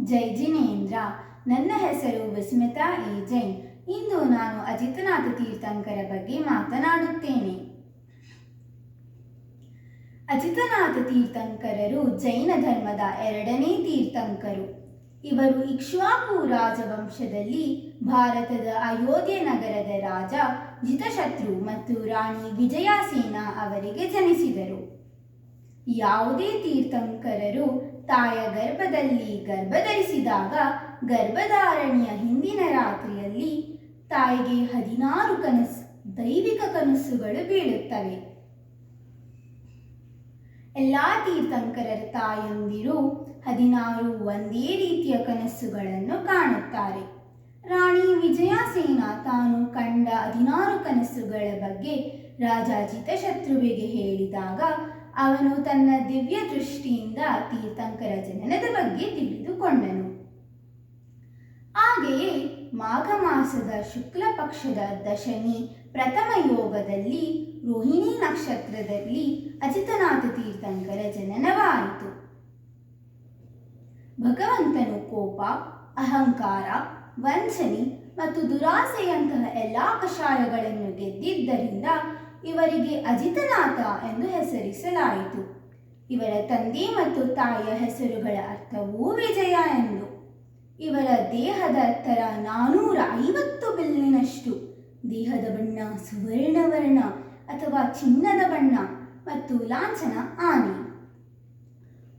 ಜೈ ಜಿನೇಂದ್ರ. ನನ್ನ ಹೆಸರು ವಿಸ್ಮಿತಾ ಎ ಜೈನ್. ಇಂದು ನಾನು ಅಜಿತನಾಥ ತೀರ್ಥಂಕರ ಬಗ್ಗೆ ಮಾತನಾಡುತ್ತೇನೆ. ಅಜಿತನಾಥ ತೀರ್ಥಂಕರರು ಜೈನ ಧರ್ಮದ ಎರಡನೇ ತೀರ್ಥಂಕರು. ಇವರು ಇಕ್ಷ್ವಾಕು ರಾಜವಂಶದಲ್ಲಿ ಭಾರತದ ಅಯೋಧ್ಯೆ ನಗರದ ರಾಜ ಜಿತಶತ್ರು ಮತ್ತು ರಾಣಿ ವಿಜಯಾಸೇನ ಅವರಿಗೆ ಜನಿಸಿದರು. ಯಾವುದೇ ತೀರ್ಥಂಕರರು ತಾಯ ಗರ್ಭದಲ್ಲಿ ಗರ್ಭಧರಿಸಿದಾಗ ಗರ್ಭಧಾರಣೆಯ ಹಿಂದಿನ ರಾತ್ರಿಯಲ್ಲಿ ತಾಯಿಗೆ ಹದಿನಾರು ಕನಸು, ದೈವಿಕ ಕನಸುಗಳು ಬೀಳುತ್ತವೆ. ಎಲ್ಲ ತೀರ್ಥಂಕರರ ತಾಯಂದಿರು ಹದಿನಾರು ಒಂದೇ ರೀತಿಯ ಕನಸುಗಳನ್ನು ಕಾಣುತ್ತಾರೆ. ರಾಣಿ ವಿಜಯಸೇನ ತಾನು ಕಂಡ ಹದಿನಾರು ಕನಸುಗಳ ಬಗ್ಗೆ ರಾಜಾಜಿತ ಶತ್ರುವಿಗೆ ಹೇಳಿದಾಗ ಅವನು ತನ್ನ ದಿವ್ಯ ದೃಷ್ಟಿಯಿಂದ ತೀರ್ಥಂಕರ ಬಗ್ಗೆ ತಿಳಿದುಕೊಂಡನು. ಹಾಗೆಯೇ ಮಾಘ ಮಾಸದ ಶುಕ್ಲ ಪಕ್ಷದ ದಶಮಿ ಪ್ರಥಮ ಯೋಗದಲ್ಲಿ ರೋಹಿಣಿ ನಕ್ಷತ್ರದಲ್ಲಿ ಅಜಿತನಾಥ ತೀರ್ಥಂಕರ ಜನನವಾಯಿತು. ಭಗವಂತನು ಕೋಪ, ಅಹಂಕಾರ, ವಂಚನೆ ಮತ್ತು ದುರಾಸೆಯಂತಹ ಎಲ್ಲ ಕಷಾಯಗಳನ್ನು ಗೆದ್ದಿದ್ದರಿಂದ ಇವರಿಗೆ ಅಜಿತನಾಥ ಎಂದು ಹೆಸರಿಸಲಾಯಿತು. ಇವರ ತಂದೆ ಮತ್ತು ತಾಯಿಯ ಹೆಸರುಗಳ ಅರ್ಥವೂ ವಿಜಯ ಎಂದು. ಇವರ ದೇಹದ ಎತ್ತರ ನಾನೂರ ಐವತ್ತು ಬಿಲ್ಲಿನಷ್ಟು. ದೇಹದ ಬಣ್ಣ ಸುವರ್ಣವರ್ಣ ಅಥವಾ ಚಿನ್ನದ ಬಣ್ಣ ಮತ್ತು ಲಾಂಛನ ಆನೆ.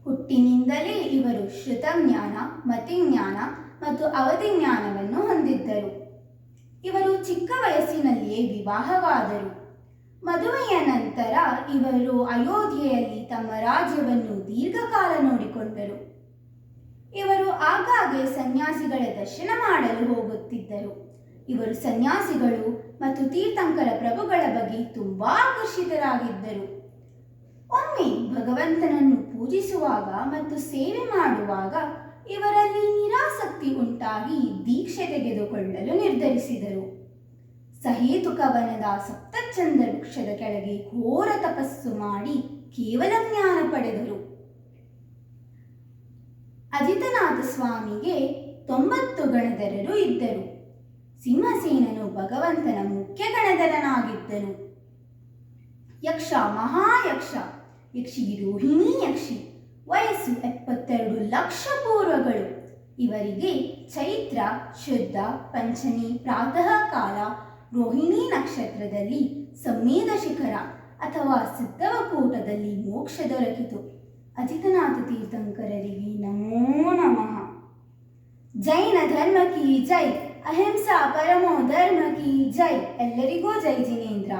ಹುಟ್ಟಿನಿಂದಲೇ ಇವರು ಶ್ರುತಜ್ಞಾನ, ಮತಿಜ್ಞಾನ ಮತ್ತು ಅವಧಿಜ್ಞಾನವನ್ನು ಹೊಂದಿದ್ದರು. ಇವರು ಚಿಕ್ಕ ವಯಸ್ಸಿನಲ್ಲಿಯೇ ವಿವಾಹವಾದರು. ಮದುವೆಯ ನಂತರ ಇವರು ಅಯೋಧ್ಯೆಯಲ್ಲಿ ತಮ್ಮ ರಾಜ್ಯವನ್ನು ದೀರ್ಘಕಾಲ ನೋಡಿಕೊಂಡರು. ಇವರು ಆಗಾಗ್ಗೆ ಸನ್ಯಾಸಿಗಳ ದರ್ಶನ ಮಾಡಲು ಹೋಗುತ್ತಿದ್ದರು. ಇವರು ಸನ್ಯಾಸಿಗಳು ಮತ್ತು ತೀರ್ಥಂಕರ ಪ್ರಭುಗಳ ಬಗ್ಗೆ ತುಂಬಾ ಆಕರ್ಷಿತರಾಗಿದ್ದರು. ಒಮ್ಮೆ ಭಗವಂತನನ್ನು ಪೂಜಿಸುವಾಗ ಮತ್ತು ಸೇವೆ ಮಾಡುವಾಗ ಇವರಲ್ಲಿ ನಿರಾಸಕ್ತಿ ಉಂಟಾಗಿ ದೀಕ್ಷೆ ತೆಗೆದುಕೊಳ್ಳಲು ನಿರ್ಧರಿಸಿದರು. ಸಹೇತುಕವನದ ಸಪ್ತಚಂದ ವೃಕ್ಷದ ಕೆಳಗೆ ಘೋರ ತಪಸ್ಸು ಮಾಡಿ ಕೇವಲ ಜ್ಞಾನ ಪಡೆದರು. ಅಜಿತನಾಥ ಸ್ವಾಮಿಗೆ ತೊಂಬತ್ತು ಗಣಧರರು ಇದ್ದರು. ಸಿಂಹಸೇನನು ಭಗವಂತನ ಮುಖ್ಯ ಗಣಧರನಾಗಿದ್ದನು. ಯಕ್ಷ ಮಹಾಯಕ್ಷ, ಯಕ್ಷಿ ರೋಹಿಣಿ ಯಕ್ಷಿ, ವಯಸ್ಸು ಎಪ್ಪತ್ತೆರಡು ಲಕ್ಷ ಪೂರ್ವಗಳು. ಇವರಿಗೆ ಚೈತ್ರ, ಶುದ್ಧ, ಪಂಚಮಿ ಪ್ರಾತಃ ಕಾಲ ರೋಹಿಣಿ ನಕ್ಷತ್ರದಲ್ಲಿ ಸಮ್ಮೇದ ಶಿಖರ ಅಥವಾ ಸಿದ್ಧವಕೂಟದಲ್ಲಿ ಮೋಕ್ಷ ದೊರಕಿತು. ಅಜಿತನಾಥ ತೀರ್ಥಂಕರರಿಗೆ ನಮೋ ನಮಃ. ಜೈನ ಧರ್ಮ ಕಿ ಜೈ. ಅಹಿಂಸಾ ಪರಮೋ ಧರ್ಮ ಕಿ ಜೈ. ಎಲ್ಲರಿಗೂ ಜೈ ಜಿನೇಂದ್ರ.